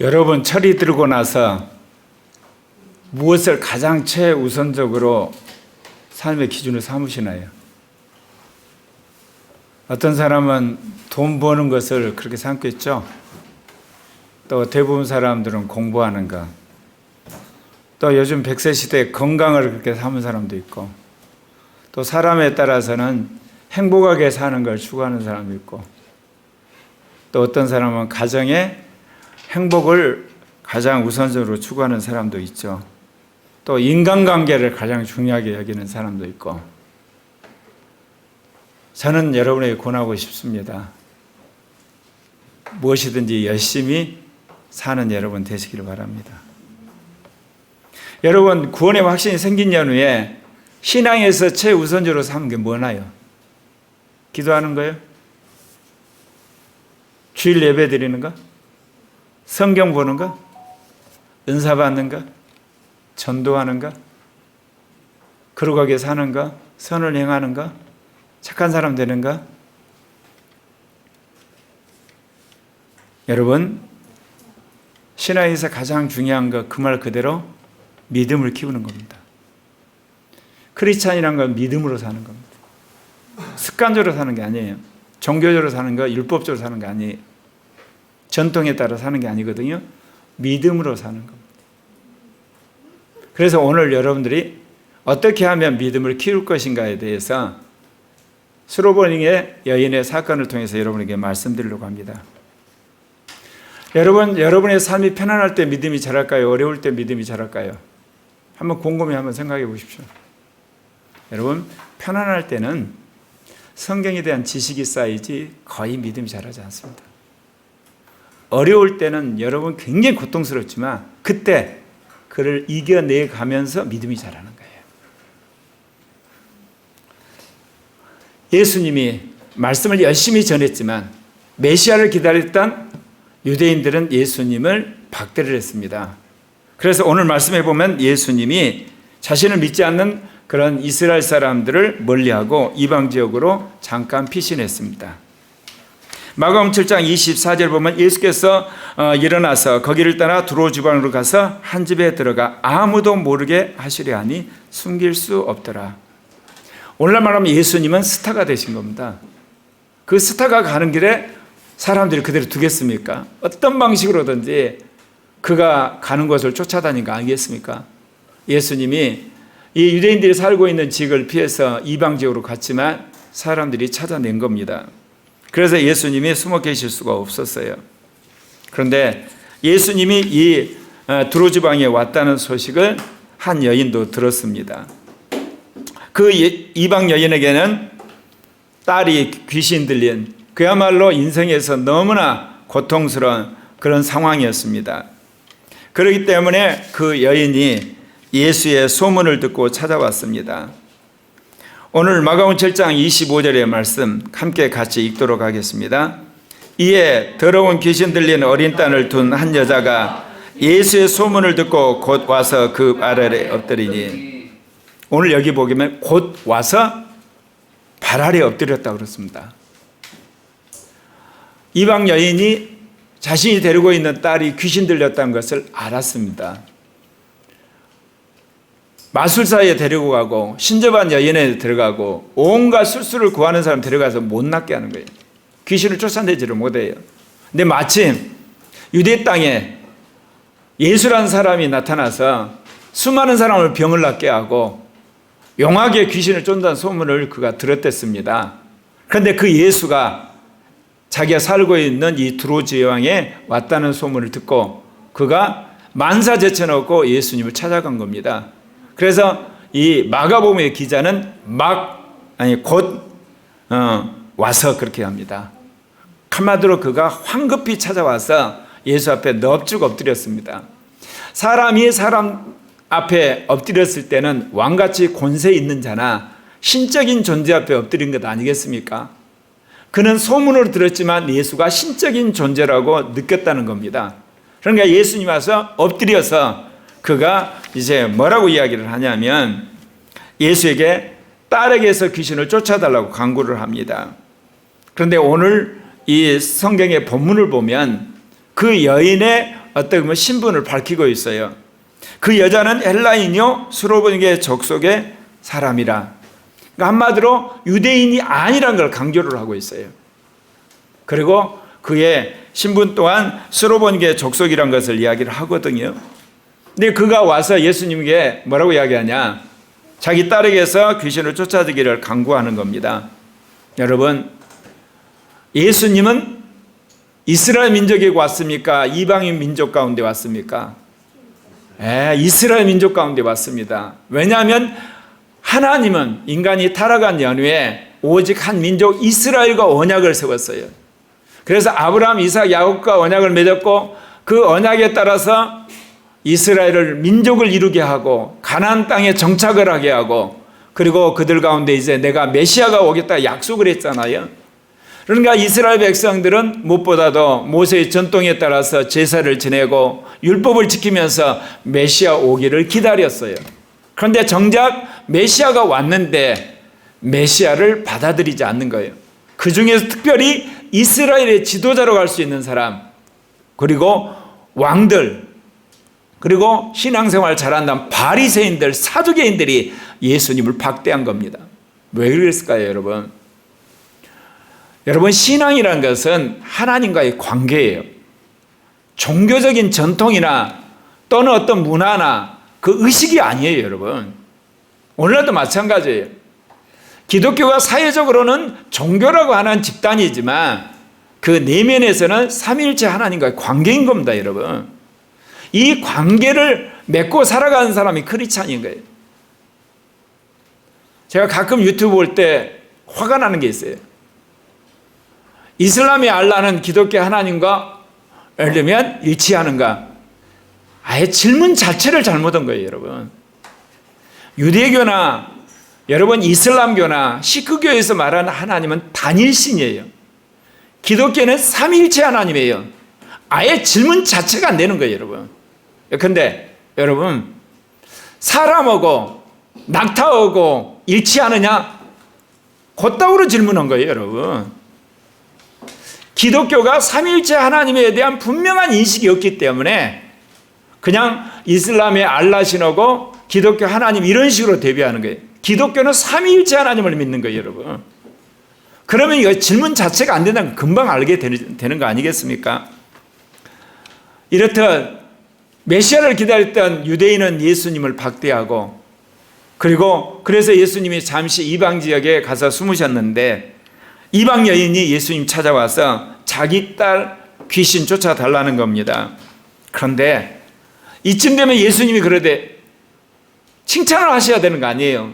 여러분 철이 들고 나서 무엇을 가장 최우선적으로 삶의 기준으로 삼으시나요? 어떤 사람은 돈 버는 것을 그렇게 삼겠죠. 또 대부분 사람들은 공부하는 것. 또 요즘 100세 시대에 건강을 그렇게 삼은 사람도 있고 또 사람에 따라서는 행복하게 사는 걸 추구하는 사람도 있고 또 어떤 사람은 가정의 행복을 가장 우선적으로 추구하는 사람도 있죠. 또 인간관계를 가장 중요하게 여기는 사람도 있고 저는 여러분에게 권하고 싶습니다. 무엇이든지 열심히 사는 여러분 되시기를 바랍니다. 여러분 구원의 확신이 생긴 연후에 신앙에서 최우선적으로 삼는 게 뭐나요? 기도하는 거요? 주일 예배 드리는 거? 성경 보는 거? 은사 받는 거? 전도하는 거? 거룩하게 사는 거? 선을 행하는 거? 착한 사람 되는 거? 여러분, 신앙에서 가장 중요한 거 그 말 그대로 믿음을 키우는 겁니다. 크리스찬이란 건 믿음으로 사는 겁니다. 습관적으로 사는 게 아니에요. 종교적으로 사는 거, 율법적으로 사는 게 아니에요. 전통에 따라 사는 게 아니거든요. 믿음으로 사는 겁니다. 그래서 오늘 여러분들이 어떻게 하면 믿음을 키울 것인가에 대해서 스로버닝의 여인의 사건을 통해서 여러분에게 말씀드리려고 합니다. 여러분, 여러분의 삶이 편안할 때 믿음이 자랄까요? 어려울 때 믿음이 자랄까요? 한번 곰곰이 한번 생각해 보십시오. 여러분, 편안할 때는 성경에 대한 지식이 쌓이지 거의 믿음이 자라지 않습니다. 어려울 때는 여러분 굉장히 고통스럽지만 그때 그를 이겨내 가면서 믿음이 자라는 거예요. 예수님이 말씀을 열심히 전했지만 메시아를 기다렸던 유대인들은 예수님을 박대를 했습니다. 그래서 오늘 말씀해 보면 예수님이 자신을 믿지 않는 그런 이스라엘 사람들을 멀리하고 이방 지역으로 잠깐 피신했습니다. 마가음 7장 24절 보면 예수께서 어, 일어나서 거기를 떠나 두로 지방으로 가서 한 집에 들어가 아무도 모르게 하시려 하니 숨길 수 없더라. 오늘날 말하면 예수님은 스타가 되신 겁니다. 그 스타가 가는 길에 사람들이 그대로 두겠습니까? 어떤 방식으로든지 그가 가는 곳을 쫓아다니는 거 아니겠습니까? 예수님이 이 유대인들이 살고 있는 지역을 피해서 이방 지역으로 갔지만 사람들이 찾아낸 겁니다. 그래서 예수님이 숨어 계실 수가 없었어요. 그런데 예수님이 이 두로 지방에 왔다는 소식을 한 여인도 들었습니다. 그 이방 여인에게는 딸이 귀신 들린 그야말로 인생에서 너무나 고통스러운 그런 상황이었습니다. 그렇기 때문에 그 여인이 예수의 소문을 듣고 찾아왔습니다. 오늘 마가음 7장 25절의 말씀 함께 같이 읽도록 하겠습니다. 이에 더러운 귀신 들린 어린 딸을 둔 한 여자가 예수의 소문을 듣고 곧 와서 그발 아래 엎드리니 오늘 여기 보면 곧 와서 발 아래 엎드렸다 그렇습니다. 이방 여인이 자신이 데리고 있는 딸이 귀신 들렸다는 것을 알았습니다. 마술사에 데리고 가고 신접한 여인에 들어가고 온갖 술수를 구하는 사람 데려가서 못 낫게 하는 거예요. 귀신을 쫓아내지를 못해요. 근데 마침 유대 땅에 예수라는 사람이 나타나서 수많은 사람을 병을 낫게 하고 용하게 귀신을 쫓는다는 소문을 그가 들었댔습니다. 그런데 그 예수가 자기가 살고 있는 이 두로지 왕에 왔다는 소문을 듣고 그가 만사 제쳐놓고 예수님을 찾아간 겁니다. 그래서 이 마가복음의 기자는 막 아니 곧 어, 와서 그렇게 합니다. 한마디로 그가 황급히 찾아와서 예수 앞에 넙죽 엎드렸습니다. 사람이 사람 앞에 엎드렸을 때는 왕같이 권세 있는 자나 신적인 존재 앞에 엎드린 것 아니겠습니까? 그는 소문으로 들었지만 예수가 신적인 존재라고 느꼈다는 겁니다. 그러니까 예수님 와서 엎드려서 그가 이제 뭐라고 이야기를 하냐면 예수에게 딸에게서 귀신을 쫓아달라고 강구를 합니다. 그런데 오늘 이 성경의 본문을 보면 그 여인의 어떻게 보면 신분을 밝히고 있어요. 그 여자는 헬라인이요 수로보니게 족속의 사람이라. 그러니까 한마디로 유대인이 아니란 걸 강조를 하고 있어요. 그리고 그의 신분 또한 수로보니게 족속이란 것을 이야기를 하거든요. 근데 그가 와서 예수님에게 뭐라고 이야기하냐? 자기 딸에게서 귀신을 쫓아주기를 강구하는 겁니다. 여러분, 예수님은 이스라엘 민족에 왔습니까? 이방인 민족 가운데 왔습니까? 에, 이스라엘 민족 가운데 왔습니다. 왜냐하면 하나님은 인간이 타락한 연후에 오직 한 민족 이스라엘과 언약을 세웠어요. 그래서 아브라함, 이삭, 야곱과 언약을 맺었고 그 언약에 따라서 이스라엘을 민족을 이루게 하고 가나안 땅에 정착을 하게 하고 그리고 그들 가운데 이제 내가 메시아가 오겠다 약속을 했잖아요. 그러니까 이스라엘 백성들은 무엇보다도 모세의 전통에 따라서 제사를 지내고 율법을 지키면서 메시아 오기를 기다렸어요. 그런데 정작 메시아가 왔는데 메시아를 받아들이지 않는 거예요. 그 중에서 특별히 이스라엘의 지도자로 갈 수 있는 사람, 그리고 왕들, 그리고 신앙생활 잘한다는 바리새인들, 사두개인들이 예수님을 박대한 겁니다. 왜 그랬을까요, 여러분? 여러분 신앙이라는 것은 하나님과의 관계예요. 종교적인 전통이나 또는 어떤 문화나 그 의식이 아니에요, 여러분. 오늘날도 마찬가지예요. 기독교가 사회적으로는 종교라고 하는 집단이지만 그 내면에서는 삼위일체 하나님과의 관계인 겁니다, 여러분. 이 관계를 맺고 살아가는 사람이 크리스찬인 거예요. 제가 가끔 유튜브 볼 때 화가 나는 게 있어요. 이슬람의 알라는 기독교 하나님과 예를 들면 일치하는가? 아예 질문 자체를 잘못한 거예요, 여러분. 유대교나 여러분 이슬람교나 시크교에서 말하는 하나님은 단일신이에요. 기독교는 삼일체 하나님이에요. 아예 질문 자체가 안 되는 거예요, 여러분. 근데 여러분 사람하고 낙타하고 일치하느냐? 곧다우로 질문한 거예요, 여러분. 기독교가 삼일체 하나님에 대한 분명한 인식이 없기 때문에 그냥 이슬람의 알라 신하고 기독교 하나님 이런 식으로 대비하는 거예요. 기독교는 삼위일체 하나님을 믿는 거예요, 여러분. 그러면 이거 질문 자체가 안 된다는 거 금방 알게 되는 거 아니겠습니까? 이렇듯 메시아를 기다렸던 유대인은 예수님을 박대하고 그리고 그래서 예수님이 잠시 이방 지역에 가서 숨으셨는데 이방 여인이 예수님 찾아와서 자기 딸 귀신 쫓아달라는 겁니다. 그런데 이쯤 되면 예수님이 그러되 칭찬을 하셔야 되는 거 아니에요.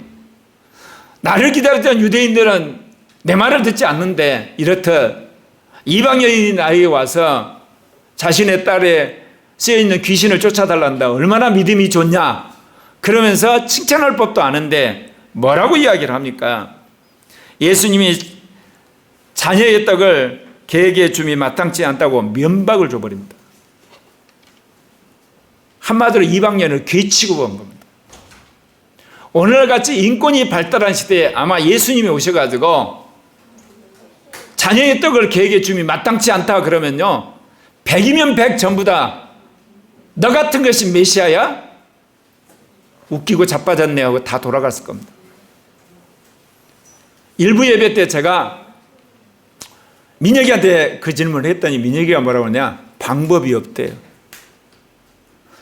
나를 기다렸던 유대인들은 내 말을 듣지 않는데 이렇듯 이방 여인이 나에게 와서 자신의 딸에 쓰여 있는 귀신을 쫓아달란다. 얼마나 믿음이 좋냐. 그러면서 칭찬할 법도 아는데 뭐라고 이야기를 합니까? 예수님이 자녀의 떡을 개에게 줌이 마땅치 않다고 면박을 줘버립니다. 한마디로 이방년을 괴치고 본 겁니다. 오늘같이 인권이 발달한 시대에 아마 예수님이 오셔가지고 자녀의 떡을 개에게 줌이 마땅치 않다 그러면요. 백이면 백 전부 다 너 같은 것이 메시아야? 웃기고 자빠졌네 하고 다 돌아갔을 겁니다. 일부 예배 때 제가 민혁이한테 그 질문을 했더니 민혁이가 뭐라고 하냐? 방법이 없대요.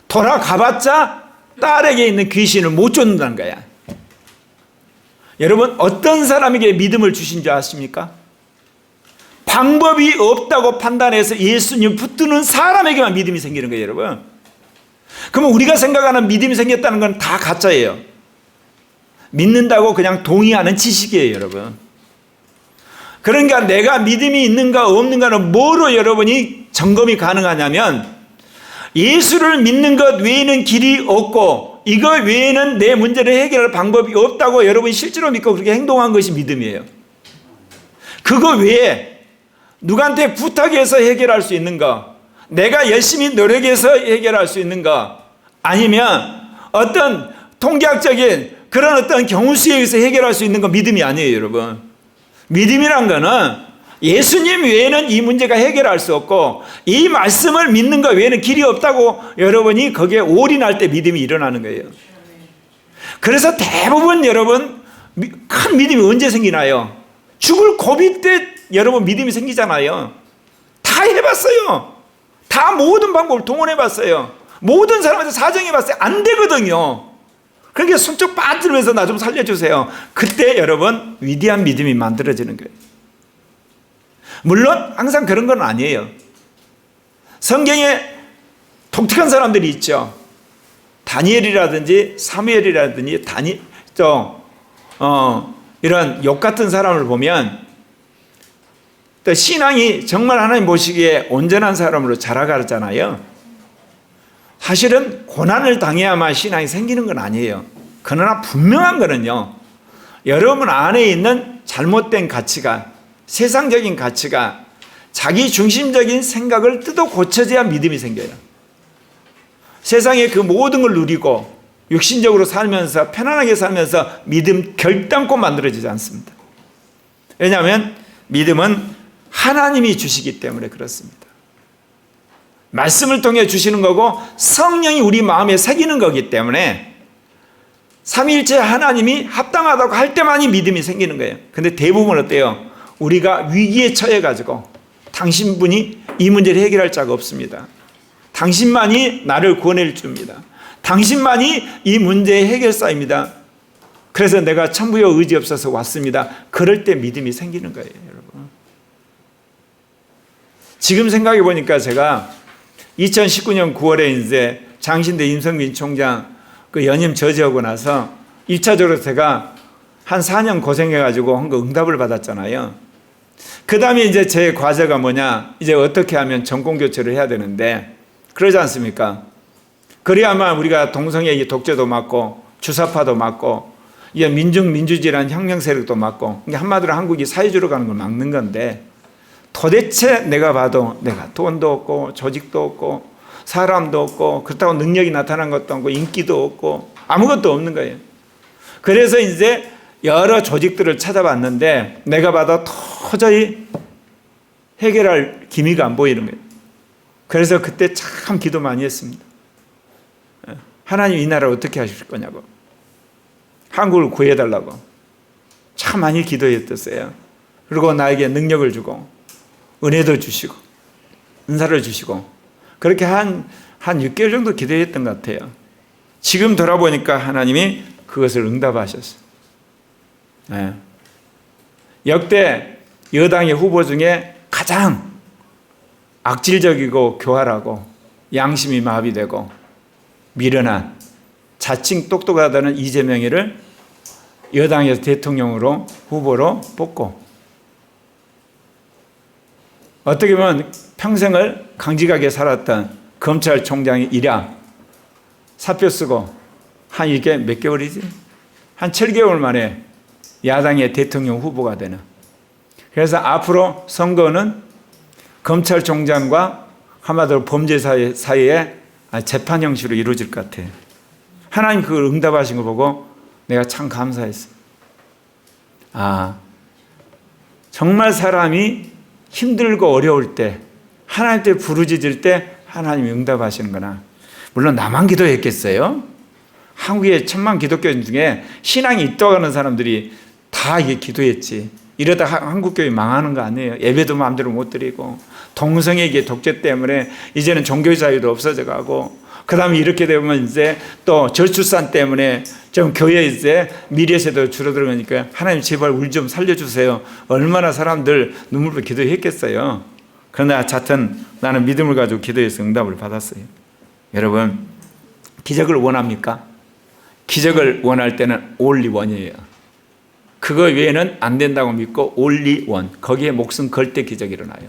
돌아가봤자 딸에게 있는 귀신을 못 쫓는다는 거야. 여러분, 어떤 사람에게 믿음을 주신 줄 아십니까? 방법이 없다고 판단해서 예수님 붙드는 사람에게만 믿음이 생기는 거예요, 여러분. 그러면 우리가 생각하는 믿음이 생겼다는 건 다 가짜예요. 믿는다고 그냥 동의하는 지식이에요, 여러분. 그러니까 내가 믿음이 있는가 없는가는 뭐로 여러분이 점검이 가능하냐면 예수를 믿는 것 외에는 길이 없고 이거 외에는 내 문제를 해결할 방법이 없다고 여러분이 실제로 믿고 그렇게 행동한 것이 믿음이에요. 그거 외에 누구한테 부탁해서 해결할 수 있는가? 내가 열심히 노력해서 해결할 수 있는가? 아니면 어떤 통계학적인 그런 어떤 경우 수에 의해서 해결할 수 있는 건 믿음이 아니에요, 여러분. 믿음이란 거는 예수님 외에는 이 문제가 해결할 수 없고 이 말씀을 믿는 것 외에는 길이 없다고 여러분이 거기에 올인할 때 믿음이 일어나는 거예요. 그래서 대부분 여러분 미- 큰 믿음이 언제 생기나요? 죽을 고비 때 여러분 믿음이 생기잖아요. 다 해봤어요. 다 모든 방법을 동원해 봤어요. 모든 사람한테 사정해 봤어요. 안 되거든요. 그러니까 손쪽 빠뜨리면서 나 좀 살려주세요. 그때 여러분 위대한 믿음이 만들어지는 거예요. 물론 항상 그런 건 아니에요. 성경에 독특한 사람들이 있죠. 다니엘이라든지 사무엘이라든지 다니 또 어, 이런 욕 같은 사람을 보면 또 신앙이 정말 하나님 보시기에 온전한 사람으로 자라가잖아요. 사실은 고난을 당해야만 신앙이 생기는 건 아니에요. 그러나 분명한 거는요. 여러분 안에 있는 잘못된 가치가 세상적인 가치가 자기 중심적인 생각을 뜯어 고쳐져야 믿음이 생겨요. 세상의 그 모든 걸 누리고 육신적으로 살면서 편안하게 살면서 믿음 결단코 만들어지지 않습니다. 왜냐하면 믿음은 하나님이 주시기 때문에 그렇습니다. 말씀을 통해 주시는 거고 성령이 우리 마음에 새기는 거기 때문에 삼위일체 하나님이 합당하다고 할 때만이 믿음이 생기는 거예요. 근데 대부분 어때요? 우리가 위기에 처해 가지고 당신분이 이 문제를 해결할 자가 없습니다. 당신만이 나를 구원해 줍니다. 당신만이 이 문제의 해결사입니다. 그래서 내가 천부여 의지 없어서 왔습니다. 그럴 때 믿음이 생기는 거예요. 지금 생각해 보니까 제가 2019년 9월에 이제 장신대 임성민 총장 그 연임 저지하고 나서 1차적으로 제가 한 4년 고생해가지고 한 거 응답을 받았잖아요. 그 다음에 이제 제 과제가 뭐냐, 이제 어떻게 하면 전공교체를 해야 되는데, 그러지 않습니까? 그래야만 우리가 동성애 독재도 막고, 주사파도 막고, 이제 민중 민주주의라는 혁명 세력도 이게 한마디로 한국이 사회주의로 가는 걸 막는 건데, 도대체 내가 봐도 내가 돈도 없고, 조직도 없고, 사람도 없고, 그렇다고 능력이 나타난 것도 없고, 인기도 없고, 아무것도 없는 거예요. 그래서 이제 여러 조직들을 찾아봤는데 내가 봐도 도저히 해결할 기미가 안 보이는 거예요. 그래서 그때 참 기도 많이 했습니다. 예. 하나님 이 나라 어떻게 하실 거냐고. 한국을 구해달라고. 참 많이 기도했었어요. 그리고 나에게 능력을 주고, 은혜도 주시고, 은사를 주시고, 그렇게 한, 한 6개월 정도 기도했던 것 같아요. 지금 돌아보니까 하나님이 그것을 응답하셨어요. 예. 역대 여당의 후보 중에 가장 악질적이고 교활하고 양심이 마비되고 미련한 자칭 똑똑하다는 이재명이를 여당에서 대통령으로 후보로 뽑고 어떻게 보면 평생을 강직하게 살았던 검찰총장이 일야 사표 쓰고 한 이게 몇 개월이지? 한 7개월 만에 야당의 대통령 후보가 되는. 그래서 앞으로 선거는 검찰총장과 한마디로 범죄 사이, 사이에 재판 형식으로 이루어질 것 같아요. 하나님 그걸 응답하신 거 보고 내가 참 감사했어요. 아, 정말 사람이 힘들고 어려울 때, 하나님께 부르짖을 때 하나님이 응답하시는구나. 물론 나만 기도했겠어요? 한국에 천만 기독교인 중에 신앙이 있다고 하는 사람들이 다 이게 기도했지. 이러다 한국 교회 망하는 거 아니에요. 예배도 마음대로 못 드리고, 동성애계 독재 때문에 이제는 종교 자유도 없어져 가고, 그 다음에 이렇게 되면 이제 또 저출산 때문에 좀 교회 이제 미래세도 줄어들으니까 하나님 제발 우리 좀 살려주세요. 얼마나 사람들 눈물로 기도했겠어요. 그러나 자튼 나는 믿음을 가지고 기도해서 응답을 받았어요. 여러분, 기적을 원합니까? 기적을 원할 때는 올리 원이에요. 그거 외에는 안 된다고 믿고 올리 원. 거기에 목숨 걸 때 기적이 일어나요.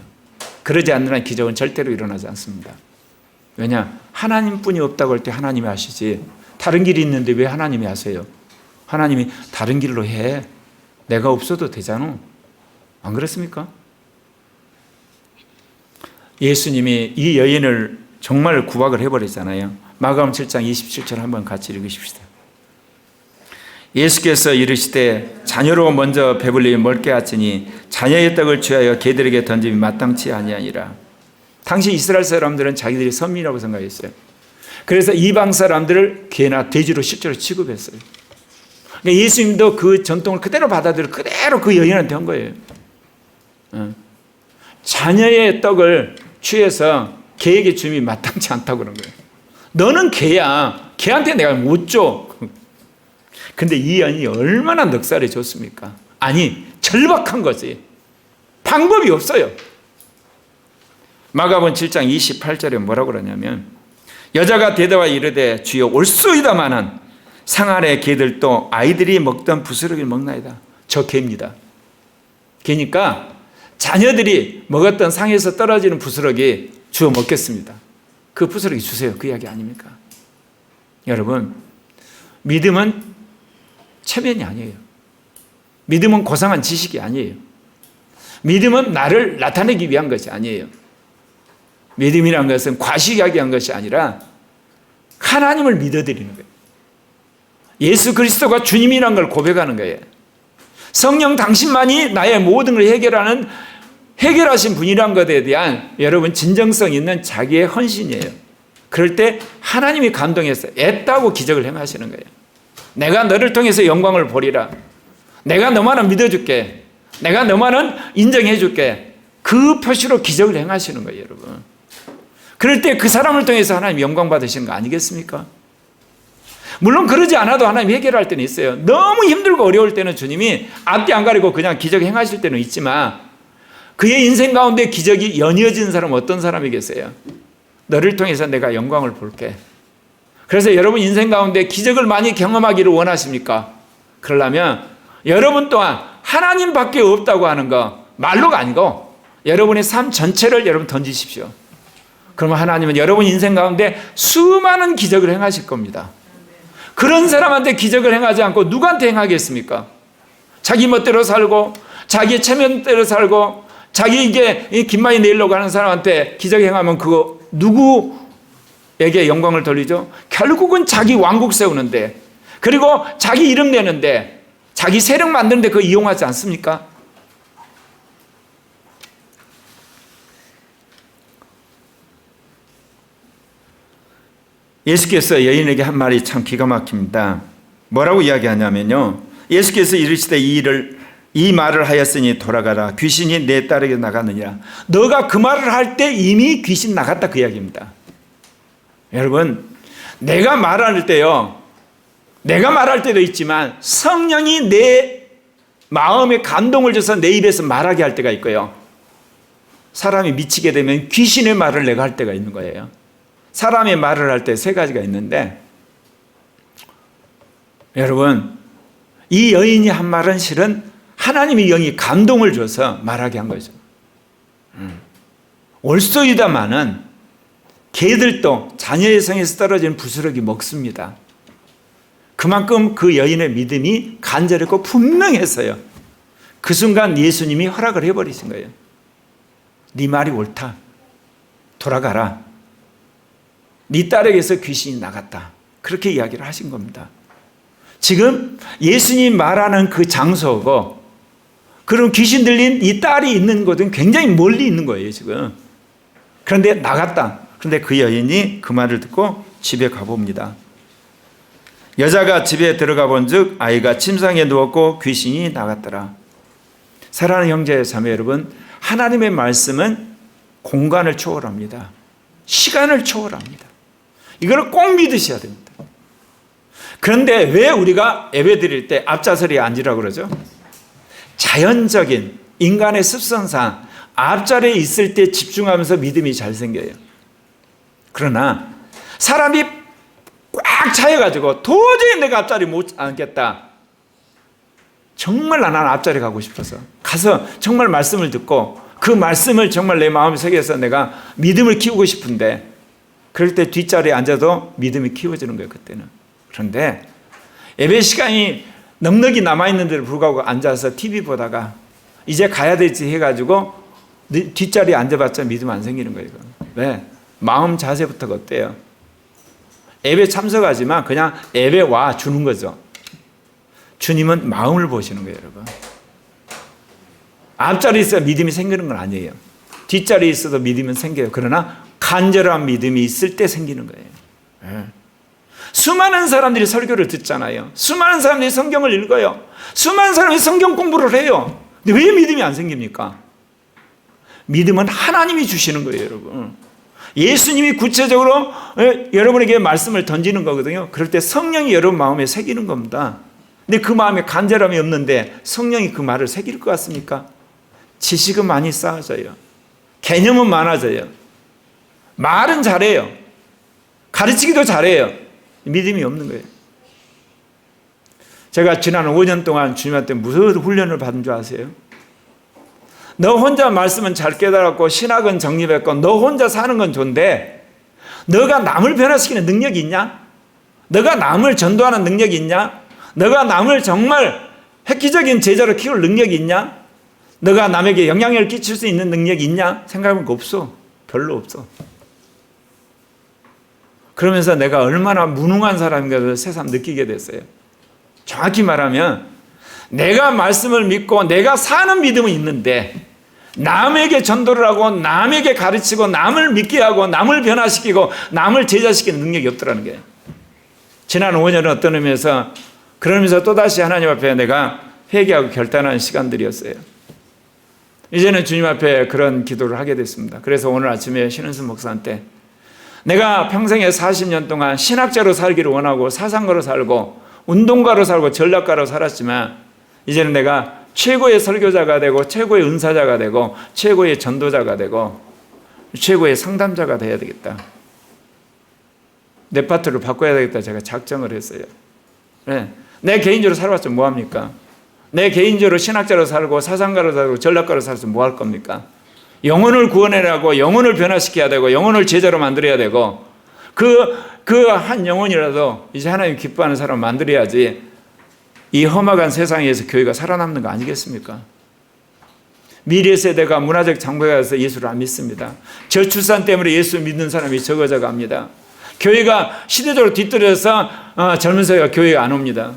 그러지 않는 한 기적은 절대로 일어나지 않습니다. 왜냐? 하나님뿐이 없다고 할 때 하나님이 하시지. 다른 길이 있는데 왜 하나님이 하세요? 하나님이 다른 길로 해. 내가 없어도 되잖아. 안 그렇습니까? 예수님이 이 여인을 정말 구박을 해버리잖아요. 마가음 7장 27절 한번 같이 읽으십시다. 예수께서 이르시되 자녀로 먼저 배불리 멀게 하시니 자녀의 떡을 취하여 개들에게 던짐이 마땅치 아니하니라. 당시 이스라엘 사람들은 자기들이 선민이라고 생각했어요. 그래서 이방 사람들을 개나 돼지로 실제로 취급했어요. 그러니까 예수님도 그 전통을 그대로 받아들여 그대로 그 여인한테 한 거예요. 어. 자녀의 떡을 취해서 개에게 줌이 마땅치 않다고 그런 거예요. 너는 개야. 개한테 내가 못 줘. 근데 이 여인이 얼마나 넉살이 좋습니까? 아니, 절박한 거지. 방법이 없어요. 마가본 7장 28절에 뭐라고 그러냐면 여자가 대답하 이르되 주여 올소이다마는 상 안의 개들도 아이들이 먹던 부스러기를 먹나이다. 저 개입니다. 개니까 자녀들이 먹었던 상에서 떨어지는 부스러기 주워 먹겠습니다. 그 부스러기 주세요. 그 이야기 아닙니까? 여러분, 믿음은 체면이 아니에요. 믿음은 고상한 지식이 아니에요. 믿음은 나를 나타내기 위한 것이 아니에요. 믿음이란 것은 과시하기 한 것이 아니라 하나님을 믿어드리는 거예요. 예수 그리스도가 주님이란 걸 고백하는 거예요. 성령 당신만이 나의 모든 걸 해결하는 해결하신 분이란 것에 대한 여러분 진정성 있는 자기의 헌신이에요. 그럴 때 하나님이 감동해서 애따고 기적을 행하시는 거예요. 내가 너를 통해서 영광을 보리라. 내가 너만은 믿어줄게. 내가 너만은 인정해줄게. 그 표시로 기적을 행하시는 거예요, 여러분. 그럴 때 그 사람을 통해서 하나님 영광 받으시는 거 아니겠습니까? 물론 그러지 않아도 하나님 해결할 때는 있어요. 너무 힘들고 어려울 때는 주님이 앞뒤 안 가리고 그냥 기적 행하실 때는 있지만 그의 인생 가운데 기적이 연이어진 사람 어떤 사람이겠어요? 너를 통해서 내가 영광을 볼게. 그래서 여러분 인생 가운데 기적을 많이 경험하기를 원하십니까? 그러려면 여러분 또한 하나님밖에 없다고 하는 거 말로가 아니고 여러분의 삶 전체를 여러분 던지십시오. 그러면 하나님은 여러분 인생 가운데 수많은 기적을 행하실 겁니다. 그런 사람한테 기적을 행하지 않고 누구한테 행하겠습니까? 자기 멋대로 살고 자기 체면대로 살고 자기 이게 김만이 내려고 하는 사람한테 기적 행하면 그거 누구에게 영광을 돌리죠? 결국은 자기 왕국 세우는데 그리고 자기 이름 내는데 자기 세력 만드는데 그거 이용하지 않습니까? 예수께서 여인에게 한 말이 참 기가 막힙니다. 뭐라고 이야기하냐면요. 예수께서 이르시되 이 일을 이 말을 하였으니 돌아가라. 귀신이 내 딸에게 나가느니라. 너가 그 말을 할 때 이미 귀신 나갔다 그 이야기입니다. 여러분, 내가 말할 때요. 내가 말할 때도 있지만 성령이 내 마음에 감동을 줘서 내 입에서 말하게 할 때가 있고요. 사람이 미치게 되면 귀신의 말을 내가 할 때가 있는 거예요. 사람의 말을 할 때 세 가지가 있는데 여러분 이 여인이 한 말은 실은 하나님의 영이 감동을 줘서 말하게 한 거죠. 음. 올소이다마는 개들도 자녀의 성에서 떨어진 부스러기 먹습니다. 그만큼 그 여인의 믿음이 간절했고 분명했어요. 그 순간 예수님이 허락을 해버리신 거예요. 네 말이 옳다. 돌아가라. 네 딸에게서 귀신이 나갔다. 그렇게 이야기를 하신 겁니다. 지금 예수님 말하는 그 장소고 그런 귀신 들린 이 딸이 있는 곳은 굉장히 멀리 있는 거예요, 지금. 그런데 나갔다. 그런데 그 여인이 그 말을 듣고 집에 가봅니다. 여자가 집에 들어가 본즉 아이가 침상에 누웠고 귀신이 나갔더라. 사랑하는 형제 자매 여러분, 하나님의 말씀은 공간을 초월합니다. 시간을 초월합니다. 이걸 꼭 믿으셔야 됩니다. 그런데 왜 우리가 예배 드릴 때 앞자리에 앉으라고 그러죠? 자연적인 인간의 습성상 앞자리에 있을 때 집중하면서 믿음이 잘 생겨요. 그러나 사람이 꽉 차여가지고 도저히 내가 앞자리 못 앉겠다. 정말 나는 앞자리 가고 싶어서 가서 정말 말씀을 듣고 그 말씀을 정말 내 마음에 새겨서 내가 믿음을 키우고 싶은데 그럴 때 뒷자리에 앉아도 믿음이 키워지는 거예요, 그때는. 그런데 예배 시간이 넉넉히 남아있는데도 불구하고 앉아서 TV 보다가 이제 가야 되지 해가지고 뒷자리에 앉아봤자 믿음 안 생기는 거예요. 왜? 마음 자세부터가 어때요? 예배 참석하지만 그냥 예배 와 주는 거죠. 주님은 마음을 보시는 거예요, 여러분. 앞자리에 있어야 믿음이 생기는 건 아니에요. 뒷자리에 있어도 믿음은 생겨요. 그러나 간절한 믿음이 있을 때 생기는 거예요. 예. 수많은 사람들이 설교를 듣잖아요. 수많은 사람들이 성경을 읽어요. 수많은 사람이 성경 공부를 해요. 근데 왜 믿음이 안 생깁니까? 믿음은 하나님이 주시는 거예요, 여러분. 예수님이 구체적으로 예, 여러분에게 말씀을 던지는 거거든요. 그럴 때 성령이 여러분 마음에 새기는 겁니다. 근데 그 마음에 간절함이 없는데 성령이 그 말을 새길 것 같습니까? 지식은 많이 쌓아져요. 개념은 많아져요. 말은 잘해요. 가르치기도 잘해요. 믿음이 없는 거예요. 제가 지난 5년 동안 주님한테 무슨 훈련을 받은 줄 아세요? 너 혼자 말씀은 잘 깨달았고 신학은 정립했고 너 혼자 사는 건 좋은데 너가 남을 변화시키는 능력이 있냐? 너가 남을 전도하는 능력이 있냐? 너가 남을 정말 획기적인 제자로 키울 능력이 있냐? 너가 남에게 영향을 끼칠 수 있는 능력이 있냐? 생각해보니까 없어. 별로 없어. 그러면서 내가 얼마나 무능한 사람인가를 새삼 느끼게 됐어요. 정확히 말하면 내가 말씀을 믿고 내가 사는 믿음은 있는데 남에게 전도를 하고 남에게 가르치고 남을 믿게 하고 남을 변화시키고 남을 제자시키는 능력이 없더라는 거예요. 지난 5년은 어떤 의미에서 그러면서 또다시 하나님 앞에 내가 회개하고 결단하는 시간들이었어요. 이제는 주님 앞에 그런 기도를 하게 됐습니다. 그래서 오늘 아침에 신은수 목사한테 내가 평생에 40년 동안 신학자로 살기를 원하고 사상가로 살고 운동가로 살고 전략가로 살았지만 이제는 내가 최고의 설교자가 되고 최고의 은사자가 되고 최고의 전도자가 되고 최고의 상담자가 되어야 되겠다. 내 파트를 바꿔야 되겠다 제가 작정을 했어요. 네. 내 개인적으로 살아봤자 뭐합니까? 내 개인적으로 신학자로 살고 사상가로 살고 전략가로 살아서 뭐 할 겁니까? 영혼을 구원해라고 영혼을 변화시켜야 되고 영혼을 제자로 만들어야 되고 그 그 한 영혼이라도 이제 하나님 기뻐하는 사람 만들어야지 이 험악한 세상에서 교회가 살아남는 거 아니겠습니까? 미래 세대가 문화적 장벽에 서 예수를 안 믿습니다. 저출산 때문에 예수 믿는 사람이 적어져 갑니다. 교회가 시대적으로 뒤떨어져서 어, 젊은 세대가 교회에 안 옵니다.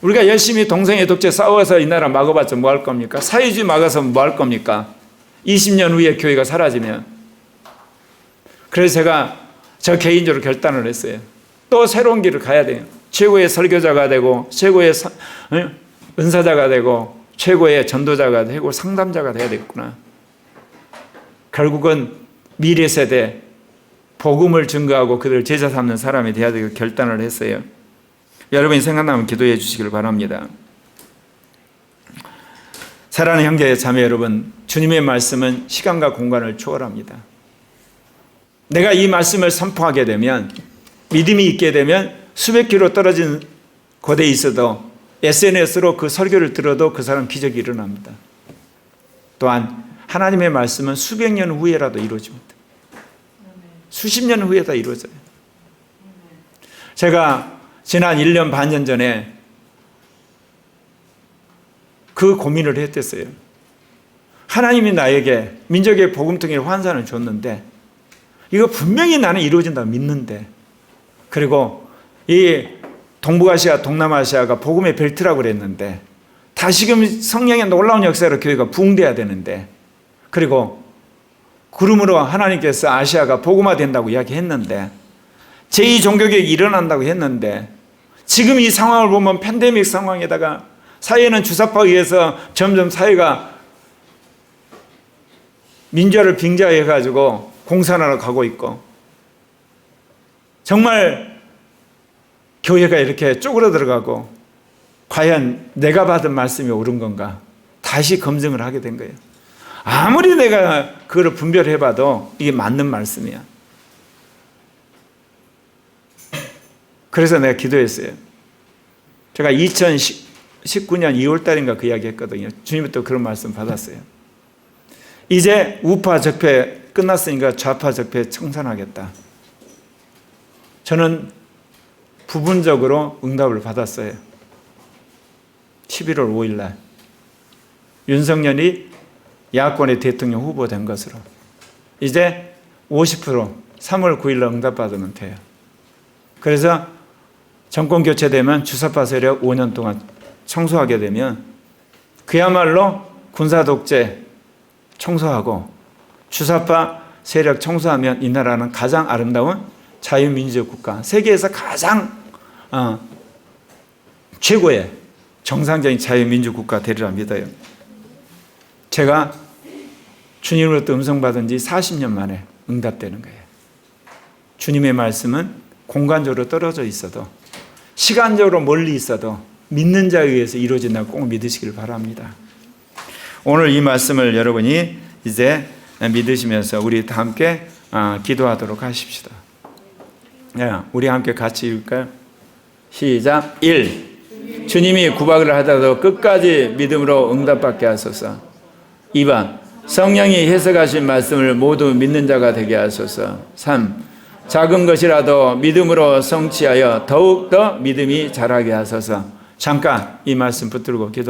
우리가 열심히 동성애 독재 싸워서 이 나라 막아봤자 뭐 할 겁니까? 사회주의 막아서 뭐 할 겁니까? 20년 후에 교회가 사라지면. 그래서 제가 저 개인적으로 결단을 했어요. 또 새로운 길을 가야 돼요. 최고의 설교자가 되고, 최고의 서, 어? 은사자가 되고, 최고의 전도자가 되고, 상담자가 돼야 되겠구나. 결국은 미래 세대, 복음을 증거하고 그들을 제자 삼는 사람이 돼야 되고 결단을 했어요. 여러분이 생각나면 기도해 주시길 바랍니다. 사랑하는 형제 자매 여러분, 주님의 말씀은 시간과 공간을 초월합니다. 내가 이 말씀을 선포하게 되면 믿음이 있게 되면 수백 킬로 떨어진 곳에 있어도 SNS로 그 설교를 들어도 그 사람 기적이 일어납니다. 또한 하나님의 말씀은 수백 년 후에라도 이루어집니다. 수십 년 후에 다 이루어져요. 제가 지난 1년 반년 전에 그 고민을 했댔어요. 하나님이 나에게 민족의 복음통일 환산을 줬는데 이거 분명히 나는 이루어진다고 믿는데 그리고 이 동북아시아, 동남아시아가 복음의 벨트라고 그랬는데 다시금 성령의 놀라운 역사로 교회가 부흥돼야 되는데 그리고 구름으로 하나님께서 아시아가 복음화 된다고 이야기했는데 제2 종교개혁이 일어난다고 했는데 지금 이 상황을 보면 팬데믹 상황에다가 사회는 주사파에 의해서 점점 사회가 민주화를 빙자해 가지고 공산화로 가고 있고 정말 교회가 이렇게 쪼그러 들어가고 과연 내가 받은 말씀이 옳은 건가 다시 검증을 하게 된 거예요. 아무리 내가 그걸 분별해 봐도 이게 맞는 말씀이야. 그래서 내가 기도했어요. 제가 2019년 2월 달인가 그 이야기 했거든요. 주님부터 그런 말씀 받았어요. 이제 우파 적폐 끝났으니까 좌파 적폐 청산하겠다. 저는 부분적으로 응답을 받았어요. 11월 5일 날. 윤석열이 야권의 대통령 후보 된 것으로. 이제 50% 3월 9일 날 응답받으면 돼요. 그래서 정권 교체되면 주사파 세력 5년 동안 청소하게 되면 그야말로 군사 독재 청소하고 주사파 세력 청소하면 이 나라는 가장 아름다운 자유민주적 국가, 세계에서 가장 어, 최고의 정상적인 자유민주 국가 되리라 믿어요. 제가 주님으로부터 음성 받은 지 40년 만에 응답되는 거예요. 주님의 말씀은 공간적으로 떨어져 있어도 시간적으로 멀리 있어도 믿는 자에 의해서 이루어진다고 꼭 믿으시길 바랍니다. 오늘 이 말씀을 여러분이 이제 믿으시면서 우리 다 함께 아, 기도하도록 하십시다. 야, 우리 함께 같이 읽을까요? 시작. 1. 주님이 구박을 하다도 끝까지 믿음으로 응답받게 하소서. 2번. 성령이 해석하신 말씀을 모두 믿는 자가 되게 하소서. 3. 작은 것이라도 믿음으로 성취하여 더욱 더 믿음이 자라게 하소서. 잠깐 이 말씀 붙들고 기도